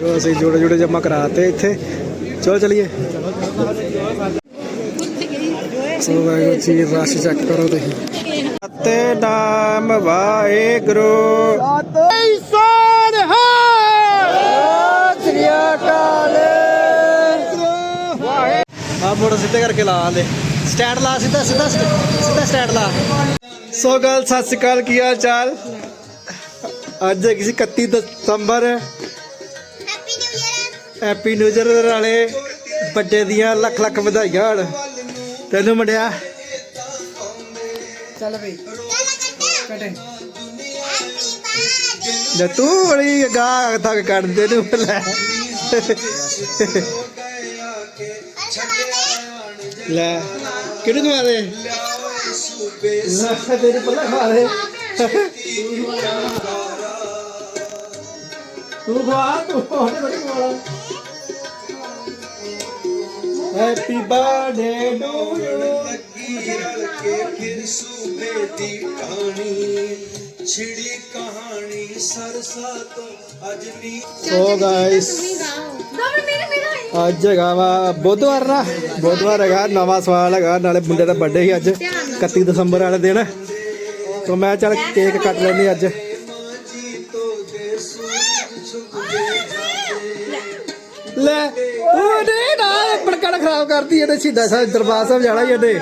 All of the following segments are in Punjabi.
ਜੋ ਅਸੀਂ ਜੋੜੇ ਜੋੜੇ ਜਮਾ ਕਰਾਤੇ ਇੱਥੇ। ਚਲੋ ਚਲੀਏ। ਸੋ ਵਾਹਿਗੁਰੂ ਜੀ ਰਸ਼ ਚੈੱਕ ਕਰੋ ਤੁਸੀਂ। ਤੇ ਨਾਮ ਵਾਹਿਗੁਰੂ। ਇਨਸਾਨ ਹੈ। ਸ੍ਰੀ ਅਕਾਲ। ਆ ਮੋੜ ਸਿੱਧੇ ਕਰਕੇ ਲਾ ਲੈ ਸਟੈਂਡ ਲਾ ਸਿੱਧਾ ਸਿੱਧਾ ਸਿੱਧਾ ਸਟੈਂਡ ਲਾ। ਸੋ ਗੱਲ ਸਤਿ ਸ਼੍ਰੀ ਅਕਾਲ ਕੀ ਹਾਲ ਚਾਲ? ਅੱਜ ਕਿਸੇ 31 ਦਸੰਬਰ। ਹੈਪੀ ਨਿਊ ਇਅਰ ਵਾਲੇ ਵੱਡੇ ਦੀਆਂ ਲੱਖ ਲੱਖ ਵਧਾਈਆਂ ਹੋਣ ਤੈਨੂੰ ਮੁੰਡਿਆ। ਚੱਲ ਬਈ। ਕਟੇ ਜੇ ਤੂੰ ਬੜੀ ਗਾਹ ਤੱਕ ਕੱਢਦੇ ਨੂੰ ਲੈ। ਲੈ ਕਿਹਨੂੰ ਖਵਾ ਦੇ? ਲੈ ਤੇਰੇ ਪੱਲਾ ਖਵਾ ਦੇ। ਤੂੰ ਖਵਾ ਤੂੰ ਉਹਨੇ ਬੜੀ ਖਵਾ। ਹੈਪੀ ਬਰਥਡੇ ਟੂ ਯੂ ਸੂਬੇ ਦੀ ਕਹਾਣੀ ਛਿੜੀ ਕਹਾਣੀ ਸਰਸਾ ਤੋਂ ਅੱਜ ਨੀ ਸੋ ਗਾਇਸ ਅੱਜ ਹੈਗਾ ਵਾ ਬੁੱਧਵਾਰ ਨਾ ਬੁੱਧਵਾਰ ਹੈਗਾ ਨਵਾਂ ਸਵਾਲ ਹੈਗਾ ਨਾਲੇ ਮੁੰਡੇ ਦਾ ਬਰਥਡੇ ਸੀ ਅੱਜ 31 ਦਸੰਬਰ ਵਾਲੇ ਦਿਨ। ਤਾਂ ਮੈਂ ਚੱਲ ਕੇਕ ਕੱਟ ਲੈਂਦੇ ਅੱਜ। ਲੈ। ਉਹਨੇ ਨਾ ਪੜਕੜ ਖਰਾਬ ਕਰਦੀ ਇਹਨੇ ਸਿੱਧਾ ਸਾਹਿਬ, ਦਰਬਾਰ ਸਾਹਿਬ ਜਾਣਾ ਹੀ ਇਹਨੇ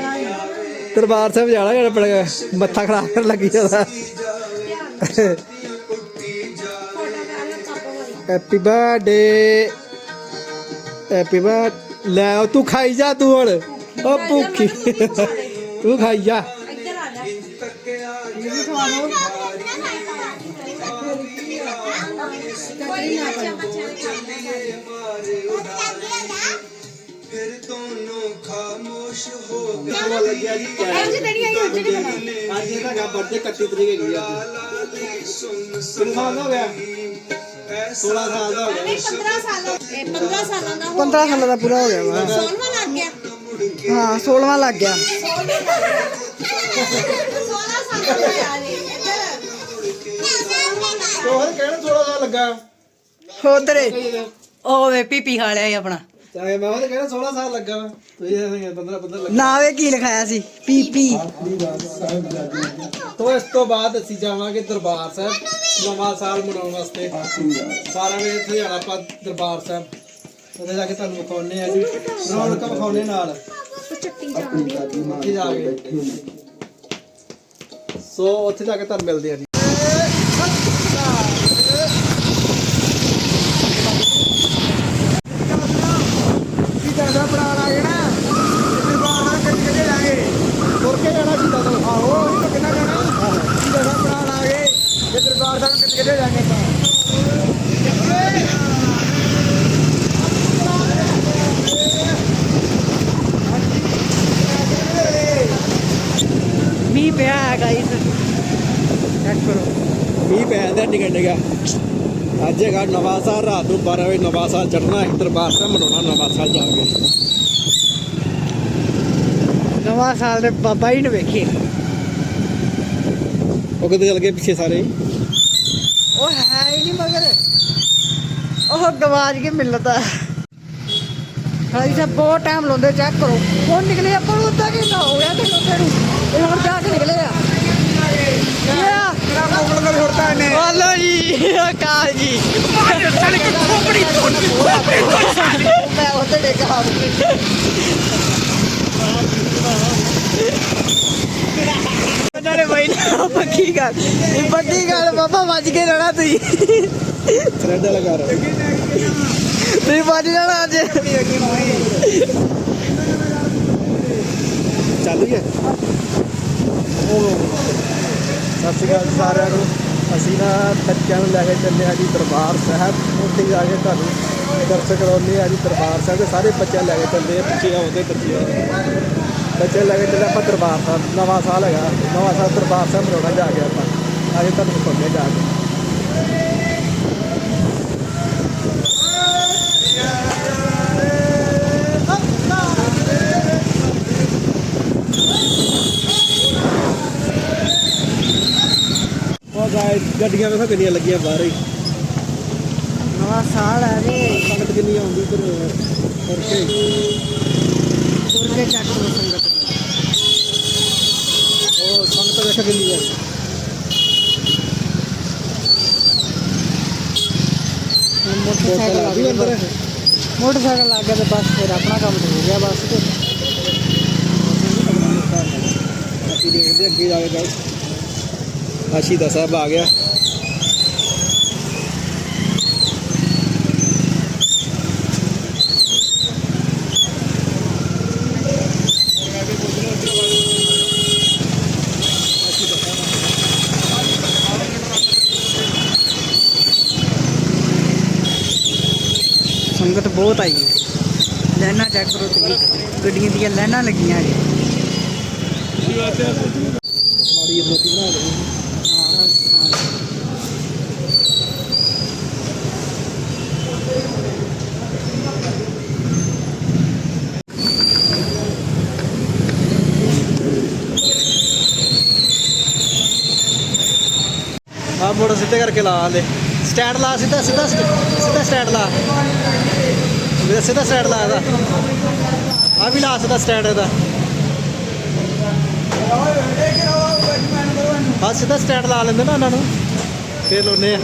ਦਰਬਾਰ ਸਾਹਿਬ ਜਾਣਾ ਇਹਨੇ ਮੱਥਾ ਖਰਾਬ ਕਰਨ ਲੱਗੀ ਜਾਂਦਾ ਹੈਪੀ ਬਰਥਡੇ ਹੈਪੀ ਬਰਥ ਲੈ ਤੂੰ ਖਾਈ ਜਾ ਤੂੰ ਹੁਣ। ਉਹ ਭੁੱਖੀ। ਤੂੰ ਖਾਈ ਜਾ। ਹੋ ਗਏ ਅੱਜ ਇਹਦਾ ਬਰਥਡੇ 31 ਤਰੀਕ ਹੈਗੀ ਆ ਸੁਣ ਕਿੰਨਾ ਸਾਲ ਦਾ ਹੋ ਗਿਆ? 16 ਸਾਲ ਦਾ ਹੋ ਗਿਆ। 15 ਸਾਲਾਂ ਇਹ 15 ਸਾਲਾਂ ਦਾ 15 ਸਾਲਾਂ ਦਾ ਪੂਰਾ ਹੋ ਗਿਆ ਵਾ। 16ਵਾਂ ਲੱਗ ਗਿਆ। ਹਾਂ 16ਵਾਂ ਲੱਗ ਗਿਆ। 16 ਸਾਲਾਂ ਦਾ ਆ ਜੀ ਇੱਧਰ। ਉਹ ਕਹਿਣਾ 16 ਸਾਲ ਲੱਗਾ। ਉਧਰੇ ਉਹ ਵੇ ਪੀਪੀ ਖਾ ਲਿਆ ਈ ਆਪਣਾ। ਚਾਹੇ ਮੈਂ ਉਹ ਕਹਿਣਾ 16 ਸਾਲ ਲੱਗਾ ਵਾ ਤੁਸੀਂ ਇਹ 15 15 ਲੱਗਾ। ਨਾ ਵੇ ਕੀ ਲਿਖਾਇਆ ਸੀ? ਪੀਪੀ ਤੋਂ ਇਸ ਤੋਂ ਬਾਅਦ ਅਸੀਂ ਜਾਵਾਂਗੇ ਦਰਬਾਰ ਸਾਹਿਬ। ਨਵਾਂ ਸਾਲ ਮਨਾਉਣ ਵਾਸਤੇ। ਸਾਰਾ ਵੇ ਇੱਥੇ ਜਾਣਾ ਆਪਾਂ ਦਰਬਾਰ ਸਾਹਿਬ। ਉਹਦੇ ਜਾ ਕੇ ਤੁਹਾਨੂੰ ਵਿਖਾਉਣੇ ਆ ਜੀ। ਰੌਣਕ ਵਿਖਾਉਣੇ ਨਾਲ। ਉੱਥੇ ਜਾ ਕੇ। ਸੋ ਉੱਥੇ ਜਾ ਕੇ ਤੁਹਾਨੂੰ ਮਿਲਦੇ ਆ ਜੀ ਤੁਰ ਕੇ ਜਾਣਾ ਸੀ ਦੱਸੋ ਆਹੋ ਇਹ ਤਾਂ ਕਿੰਨਾ ਜਾਣਾ ਜਿਹੜਾ ਬਣਾ ਲਾਗੇ ਜੇ ਦਰਬਾਰ ਸਾਹਿਬ ਕਿੱਥੇ ਕਿੱਥੇ ਜਾਣੇ ਆਪਾਂ ਮੀਂਹ ਪਿਆ ਹੈ ਗਾਇਸ ਚੈੱਕ ਕਰੋ ਮੀਂਹ ਪੈ ਜਾਂਦਾ ਨਿਕਲ ਨਿਕਾ ਅੱਜ ਹੈਗਾ ਨਵਾਂ ਸਾਲ ਰਾਤ ਨੂੰ 12 ਵਜੇ ਨਵਾਂ ਸਾਲ ਚੜਨਾ ਹੈ ਦਰਬਾਰ ਸਾਹਿਬ ਮਨਾਉਣਾ ਨਵਾਂ ਸਾਲ ਜਾ ਕੇ। ਨਵਾਂ ਸਾਲ ਦੇ ਬਾਬਾ ਜੀ ਨੂੰ ਵੇਖੀ। ਉਹ ਕਿਤੇ ਚਲ ਗਏ ਪਿੱਛੇ ਸਾਰੇ? ਉਹ ਹੈ ਹੀ ਨਹੀਂ ਮਗਰ। ਉਹ ਗਵਾਜ ਕੇ ਮਿਲਦਾ। ਹਾਈ ਸਭ ਬਹੁਤ ਟਾਈਮ ਲਾਉਂਦੇ ਚੈੱਕ ਕਰੋ। ਹੁਣ ਨਿਕਲੇ ਆਪਾਂ ਨੂੰ ਅੱਧਾ ਘੰਟਾ ਹੋ ਗਿਆ ਤੇ ਲੋਕਾਂ ਨੂੰ। ਇਹ ਹੁਣ ਜਾ ਕੇ ਨਿਕਲੇ ਆ। ਮੇਰਾ ਮੋਗਲ ਦਾ ਛੋੜਤਾ ਇਹਨੇ ਹਲੋ ਜੀ ਕਾਲ ਜੀ। ਮੈਂ ਉੱਤੇ ਡੇਗਾ ਨਾਲੇ ਬਈ ਨਾ ਪੱਕੀ ਗੱਲ ਇਹ ਵੱਡੀ ਗੱਲ, ਬਾਬਾ ਵੱਜ ਕੇ ਰਹਿਣਾ ਤੁਸੀਂ। ਥ੍ਰੈਡ ਵਾਲਾ ਘਰ ਤੁਸੀਂ ਵੱਜ ਜਾਣਾ ਅੱਜ। ਚੱਲ ਗਿਆ ਸਤਿ ਸ਼੍ਰੀ ਅਕਾਲ ਸਾਰਿਆਂ ਨੂੰ। ਅਸੀਂ ਨਾ ਬੱਚਿਆਂ ਨੂੰ ਲੈ ਕੇ ਚੱਲੇ ਆ ਜੀ ਦਰਬਾਰ ਸਾਹਿਬ। ਉੱਥੇ ਜਾ ਕੇ ਤੁਹਾਨੂੰ ਦਰਸ਼ਨ ਕਰਾਉਂਦੇ ਆ ਜੀ ਦਰਬਾਰ ਸਾਹਿਬ ਦੇ। ਸਾਰੇ ਬੱਚੇ ਲੈ ਕੇ ਚੱਲਦੇ ਆ ਪਿੱਛੇ ਆਉਂਦੇ ਕੱਚੇ ਆਉਂਦੇ। ਬੱਚੇ ਲੈ ਕੇ ਚੱਲੇ ਆਪਾਂ ਦਰਬਾਰ ਸਾਹਿਬ। ਨਵਾਂ ਸਾਲ ਹੈਗਾ। ਨਵਾਂ ਸਾਲ ਦਰਬਾਰ ਸਾਹਿਬ ਮਨਾਉਣਾ ਜਾ ਕੇ ਆਪਾਂ। ਆਗੇ ਤੁਹਾਨੂੰ ਵਿਖਾਉਂਦੇ ਜਾ ਕੇ। ਉਹ ਗਾਇਸ ਗੱਡੀਆਂ ਵੇਖੋ ਕਿੰਨੀਆਂ ਲੱਗੀਆਂ ਬਾਹਰ ਹੀ। ਆ ਸਾਲ ਹੈ ਵੇ ਸੰਗਤ ਕਿੰਨੀ ਆਉਂਦੀ ਫਿਰ ਕਰਕੇ ਤੁਰ ਕੇ ਚੱਕ ਲੋ ਸੰਗਤ ਉਹ ਸੰਗਤ ਵੇਖ ਕਿੰਨੀ ਆ। ਹੁਣ ਮੋਟਰਸਾਈਕਲ ਆ ਅੰਦਰ। ਮੋਟਰਸਾਈਕਲ ਗਿਆ ਤੇ ਬਸ ਫਿਰ ਆਪਣਾ ਕੰਮ ਹੋ ਗਿਆ ਬਸ। ਤੇ ਅਸੀਂ ਦੇਖਦੇ ਅੱਗੇ ਜਾ ਕੇ ਗਾਇਸ ਆਸ਼ੀ ਦਾ ਸਾਹਿਬ ਆ ਗਿਆ। ਸੰਗਤ ਬਹੁਤ ਆਈ ਹੈ। ਲਾਈਨਾਂ ਚੈੱਕ ਕਰੋ ਤੁਸੀਂ। ਗੱਡੀਆਂ ਦੀਆਂ ਲਾਈਨਾਂ ਲੱਗੀਆਂ ਜੀ ਮਾੜੀ ਮੋਟੀ ਬਣਾ ਹਾਂ ਆ ਮੋੜ ਸਿੱਧੇ ਕਰਕੇ ਲਾ ਲੈ ਸਟੈਂਡ ਲਾ, ਸਿੱਧਾ ਸਿੱਧਾ ਸਿੱਧਾ ਸਟੈਂਡ ਲਾ। ਸਿੱਧਾ ਸਟੈਂਡ ਲਾ ਇਹਦਾ। ਆ ਵੀ ਲਾ ਸਿੱਧਾ ਸਟੈਂਡ ਇਹਦਾ। ਸਿੱਧਾ ਸਟੈਂਡ ਲਾ ਲੈਂਦੇ ਨਾ ਉਹਨਾਂ ਨੂੰ। ਫੇਰ ਲਾਉਨੇ ਆ।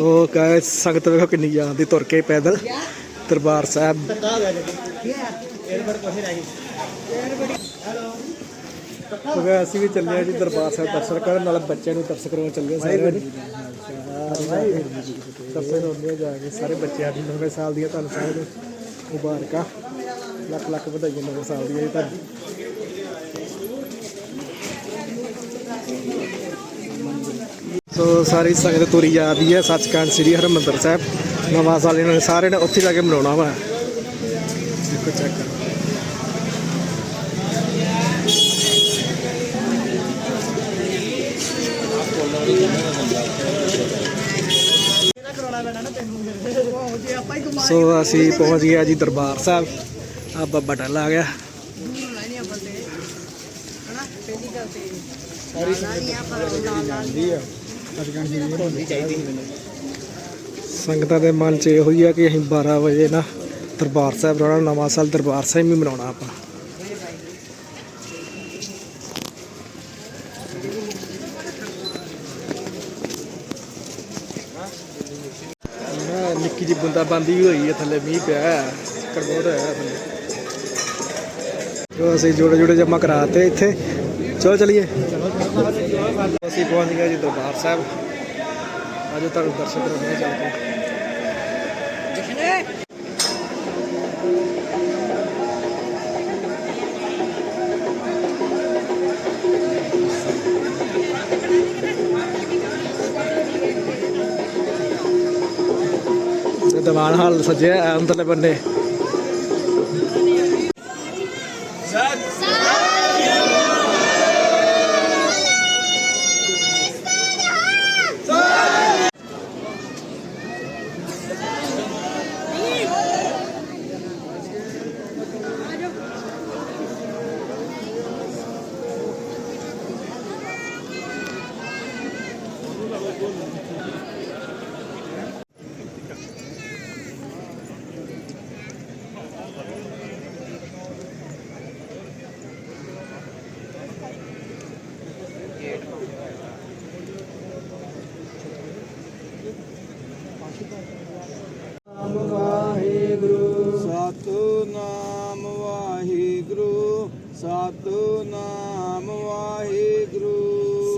ਉਹ ਕਹੇ ਸੰਗਤ ਵੇਖੋ ਕਿੰਨੀ ਜਾਂਦੀ ਤੁਰ ਕੇ ਪੈਦਲ। ਦਰਬਾਰ ਸਾਹਿਬ। ਕਹੇ ਅਸੀਂ ਵੀ ਚੱਲੇ ਆ ਜੀ ਦਰਬਾਰ ਸਾਹਿਬ ਦਰਸ਼ਨ ਕਰਨ ਨਾਲ ਬੱਚਿਆਂ ਨੂੰ ਦਰਸ਼ਨ ਕਰਵਾਉਣ ਚੱਲੇ ਸਾਰੇ ਦਰਸ਼ਨ ਹੁੰਦੇ ਜਾ ਕੇ ਸਾਰੇ ਬੱਚਿਆਂ ਦੀ ਨਵੇਂ ਸਾਲ ਦੀਆਂ ਤੁਹਾਨੂੰ ਸਾਰਿਆਂ ਨੂੰ ਮੁਬਾਰਕਾਂ ਲੱਖ ਲੱਖ ਵਧਾਈਆਂ ਨਵੇਂ ਸਾਲ ਦੀਆਂ ਜੀ ਤੁਹਾਨੂੰ ਸੋ ਸਾਰੀ ਸੰਗਤ ਤੁਰੀ ਜਾ ਰਹੀ ਹੈ ਸੱਚਖੰਡ ਸ੍ਰੀ ਹਰਿਮੰਦਰ ਸਾਹਿਬ। ਨਵਾਂ ਸਾਲ ਇਹਨਾਂ ਨੇ ਸਾਰਿਆਂ ਨੇ ਉੱਥੇ ਜਾ ਕੇ ਮਨਾਉਣਾ ਵਾ। ਦੇਖੋ ਚੈੱਕ ਕਰੋ। ਸੋ ਅਸੀਂ ਪਹੁੰਚ ਗਏ ਜੀ ਦਰਬਾਰ ਸਾਹਿਬ। ਆ ਬਾਬਾ ਟੱਲ ਆ ਗਿਆ। ਸੰਗਤਾਂ ਦੇ ਮਨ 'ਚ ਇਹੋ ਹੀ ਆ ਕਿ ਅਸੀਂ 12 ਵਜੇ ਨਾ ਦਰਬਾਰ ਸਾਹਿਬ ਰਹਿਣਾ ਨਵਾਂ ਸਾਲ ਦਰਬਾਰ ਸਾਹਿਬ ਵੀ ਮਨਾਉਣਾ ਆਪਾਂ। ਨਿੱਕੀ ਜਿਹੀ ਬੁੰਦਾਬਾਂਦੀ ਵੀ ਹੋਈ ਹੈ, ਥੱਲੇ ਮੀਂਹ ਪਿਆ ਹੈ ਕਰਬੋਟ ਹੋਇਆ ਥੱਲੇ। ਜੋ ਅਸੀਂ ਜੋੜੇ ਜੋੜੇ ਜਮਾ ਕਰਾਤੇ ਇੱਥੇ। ਚਲੋ ਚਲੀਏ। ਅਸੀਂ ਪਹੁੰਚ ਗਏ ਜੀ ਦਰਬਾਰ ਸਾਹਿਬ। ਅੱਜ ਤੁਹਾਨੂੰ ਦਰਸ਼ਨ ਕਰਾਉਣੇ ਚੱਲ ਦੀਵਾਨ ਹਾਲ ਸੱਜਿਆ ਹੈ ਅੰਦਰਲੇ ਬੰਨੇ ਵਾਹਿਗੁਰੂ ਸਤਨਾਮ ਵਾਹਿਗੁਰੂ ਸਤਨਾਮ ਵਾਹਿਗੁਰੂ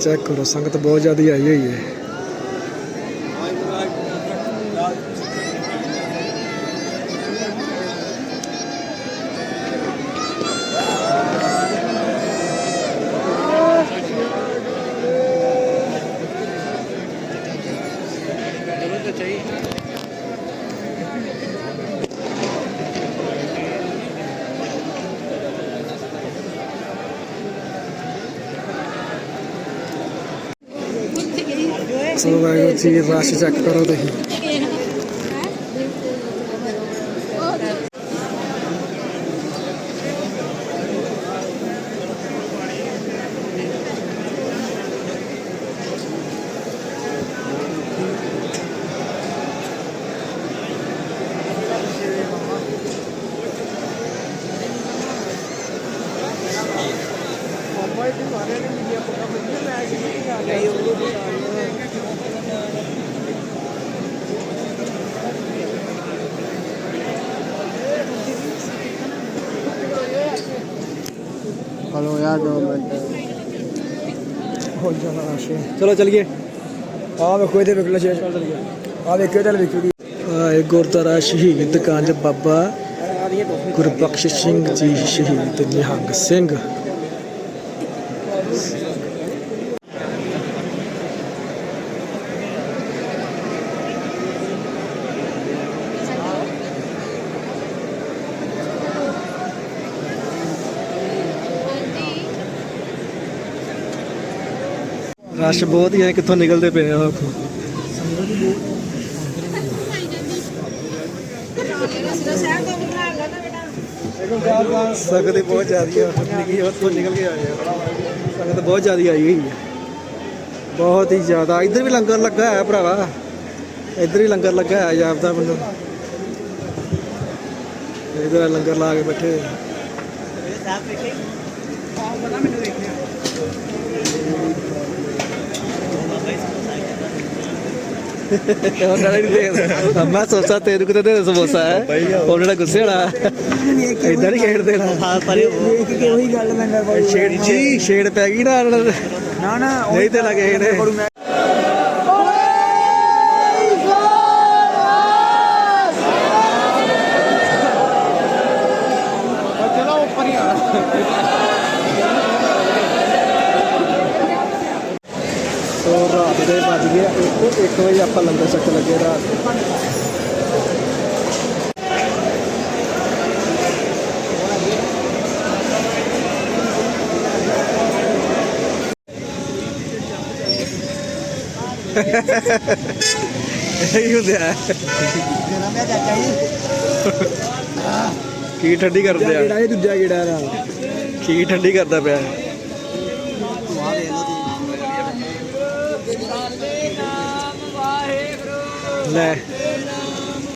ਚੈੱਕ ਕਰੋ ਸੰਗਤ ਬਹੁਤ ਜ਼ਿਆਦਾ ਆਈ ਹੋਈ ਹੈ। ਸੋ ਵਾਹਿਗੁਰੂ ਜੀ ਰਸ਼ ਚੈੱਕ ਕਰੋ ਤੁਸੀਂ ਹਲੋ ਯਾਰ ਦੋ ਮਿੰਟ ਹੋ ਜਾਣਾ ਰਸ਼ ਚਲੋ ਚਲੀਏ ਆ ਵੇਖੋ ਇਹਦੇ ਵਿਕਲਾ ਸ਼ੇਰ ਆ ਵੇਖੋ ਇਹਦੇ ਵਿਕੂਗੀ ਆਏ ਗੁਰਦੁਆਰਾ ਸ਼ਹੀਦ ਗੰਜ ਬਾਬਾ ਗੁਰਬਖਸ਼ ਸਿੰਘ ਰਸ਼ ਬਹੁਤ ਹੀ ਹੈ ਕਿੱਥੋਂ ਨਿਕਲਦੇ ਪਏ ਆ ਉਹ ਦੇਖੋ। ਬਹੁਤ ਜ਼ਿਆਦੀ ਆ ਨਿਕਲੀ, ਉੱਥੋਂ ਨਿਕਲ ਕੇ ਆਏ ਆ। ਸੰਗਤ ਬਹੁਤ ਜ਼ਿਆਦੀ ਆਈ ਹੋਈ ਹੈ ਬਹੁਤ ਹੀ ਜ਼ਿਆਦਾ। ਇੱਧਰ ਵੀ ਲੰਗਰ ਲੱਗਾ ਹੈ ਭਰਾਵਾ। ਇੱਧਰ ਹੀ ਲੰਗਰ ਲੱਗਾ ਹੈ ਜਾਪਦਾ ਮੈਨੂੰ ਇੱਧਰ ਲੰਗਰ ਲਾ ਕੇ ਬੈਠੇ ਹੋਏ ਆ। ਉਹਨਾਂ ਨੇ ਨਹੀਂ ਦੇ ਮੈਂ ਸੋਚਾ ਤੇਰੇ ਕੋਲ ਤੇ ਸਮੋਸਾ ਹੈ ਉਹਨਾਂ ਨੇ ਗੁੱਸੇ ਹੋਣਾ ਇਦਾਂ ਨਹੀਂ ਖੇਡ ਦੇਣਾ ਵੇਖ ਕੇ ਉਹੀ ਗੱਲ ਮੈਂ ਛੇੜ ਜੀ ਛੇੜ ਪੈ ਗਈ ਨਾ ਦੇ। ਨਾ ਨਾ ਨਹੀਂ ਤੇ ਲੱਗੇ ਇਹਨੇ ਸੋ ਰਾਤ ਦੇ ਵੱਜ ਗਏ 1 1 ਵਜੇ ਆਪਾਂ ਲੰਗਰ ਛਕ ਲੱਗੇ ਰਾਤ। ਇਹੀ ਹੁੰਦੇ ਕੀ ਠੰਡੀ ਕਰਦੇ ਆ? ਕਿਹੜਾ ਇਹ ਦੂਜਾ ਕਿਹੜਾ ਨਾਲ ਕੀ ਠੰਡੀ ਕਰਦਾ ਪਿਆ? ਲੈ